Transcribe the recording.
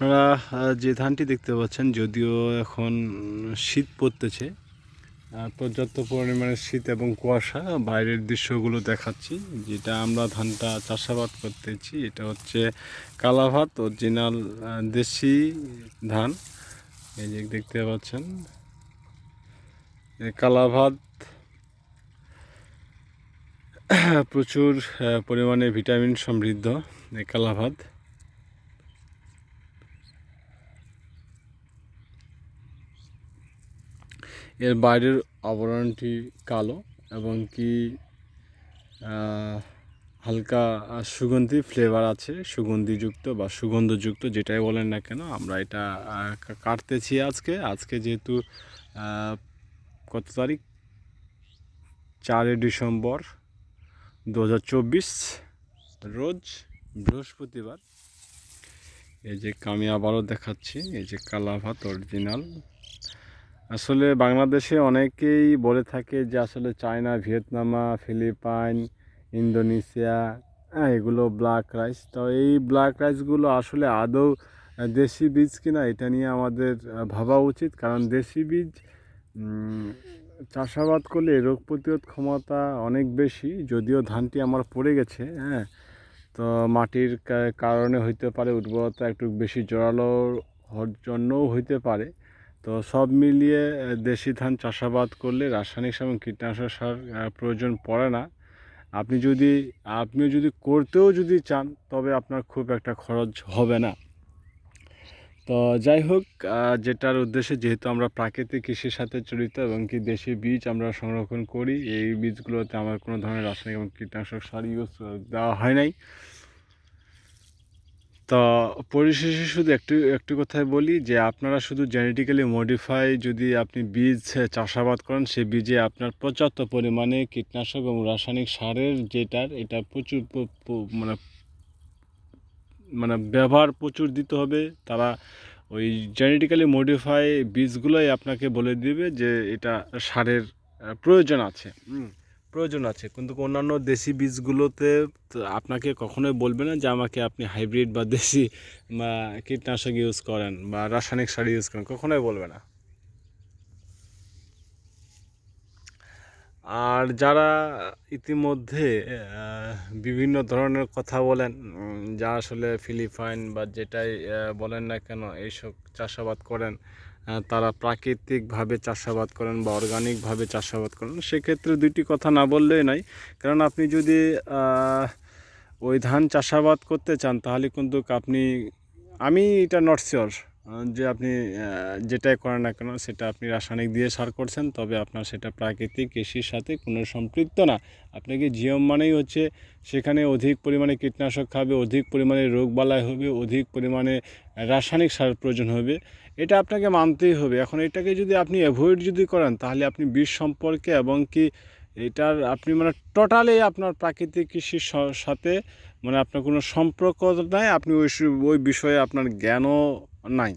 আপনারা যে ধানটি দেখতে পাচ্ছেন, যদিও এখন শীত পড়তেছে পর্যাপ্ত পরিমাণে শীত এবং কুয়াশা, বাইরের দৃশ্যগুলো দেখাচ্ছি, যেটা আমরা ধানটা চাষাবাদ করতেছি, এটা হচ্ছে কালাভাত অরিজিনাল দেশি ধান। এই যে দেখতে পাচ্ছেন কালাভাত প্রচুর পরিমাণে ভিটামিন সমৃদ্ধ, এই কালাভাত। এর বাইরের আবরণটি কালো এবং কি হালকা সুগন্ধি ফ্লেভার আছে, সুগন্ধিযুক্ত বা সুগন্ধযুক্ত যেটাই বলেন না কেন, আমরা এটা কাটতেছি আজকে। আজকে যেহেতু কত তারিখ? চারই ডিসেম্বর দু হাজার চব্বিশ, রোজ বৃহস্পতিবার। এই যে আমি আবারও দেখাচ্ছি, এই যে কালা ভাত অরিজিনাল আসলে বাংলাদেশে অনেকেই বলে থাকে যে আসলে চায়না, ভিয়েতনামা, ফিলিপাইন, ইন্দোনেশিয়া হ্যাঁ এগুলো ব্ল্যাক রাইস তো এই ব্ল্যাক রাইসগুলো আসলে আদৌ দেশি বীজ কিনা এটা নিয়ে আমাদের ভাবা উচিত। কারণ দেশি বীজ চাষাবাদ করলে রোগ প্রতিরোধ ক্ষমতা অনেক বেশি। যদিও ধানটি আমার পড়ে গেছে হ্যাঁ। তো মাটির কারণে হইতে পারে উর্বরতা একটু বেশি, জোরালো হওয়ার জন্যও হইতে পারে। তো সব মিলিয়ে দেশি ধান চাষাবাদ করলে রাসায়নিক সার এবং কীটনাশক সার প্রয়োজন পড়ে না। আপনি যদি, আপনিও যদি করতেও যদি চান, তবে আপনার খুব একটা খরচ হবে না। তো যাই হোক যেটার উদ্দেশ্যে যেহেতু আমরা প্রাকৃতিক কৃষির সাথে জড়িত এবং কি দেশি বীজ আমরা সংরক্ষণ করি, এই বীজগুলোতে আমার কোনো ধরনের রাসায়নিক এবং কীটনাশক সার ইউজ দেওয়া হয় নাই। তো পরিশেষে শুধু একটু একটু কথাই বলি যে আপনারা শুধু জেনেটিক্যালি মডিফাই যদি আপনি বীজ চাষাবাদ করেন সেই বীজে আপনার পর্যাপ্ত পরিমাণে কীটনাশক এবং রাসায়নিক সারের যেটার এটা প্রচুর মানে মানে ব্যবহার প্রচুর দিতে হবে। তারা ওই জেনেটিক্যালি মডিফাই বীজগুলোই আপনাকে বলে দিবে যে এটা সারের প্রয়োজন আছে। প্রয়োজন আছে। কিন্তু অন্যান্য দেশি বীজগুলোতে আপনাকে কখনোই বলবে না যে আমাকে আপনি হাইব্রিড বা দেশি, বা কীটনাশক ইউজ করেন বা রাসায়নিক সার ইউজ করেন, কখনোই বলবে না। আর যারা ইতিমধ্যে বিভিন্ন ধরনের কথা বলেন যা আসলে ফিলিপাইন বা যেটাই বলেন না কেন, এইসব চাষাবাদ করেন তারা প্রাকৃতিকভাবে চাষাবাদ করেন বা অর্গানিকভাবে চাষাবাদ করেন, সেক্ষেত্রে দুইটি কথা না বললেই নাই কারণ আপনি যদি ওই ধান চাষাবাদ করতে চান, তাহলে কিন্তু আপনি, আমি এটা নট শিওর যে আপনি যেটাই করেন না কেন, সেটা আপনি রাসায়নিক দিয়ে সার করছেন, তবে আপনার সেটা প্রাকৃতিক কৃষির সাথে কোনো সম্পৃক্ত না। আপনাকে জিএম মানেই হচ্ছে সেখানে অধিক পরিমাণে কীটনাশক খাবে, অধিক পরিমাণে রোগবালাই হবে, অধিক পরিমাণে রাসায়নিক সার প্রয়োজন হবে। এটা আপনাকে মানতেই হবে। এখন এটাকে যদি আপনি অ্যাভয়েড যদি করেন, তাহলে আপনি বীজ সম্পর্কে এবং কি এটার আপনি মানে টোটালি আপনার প্রাকৃতিক কৃষির সাথে মানে আপনার কোনো সম্পর্ক নাই। আপনি ওই ওই বিষয়ে আপনার জ্ঞানও নাই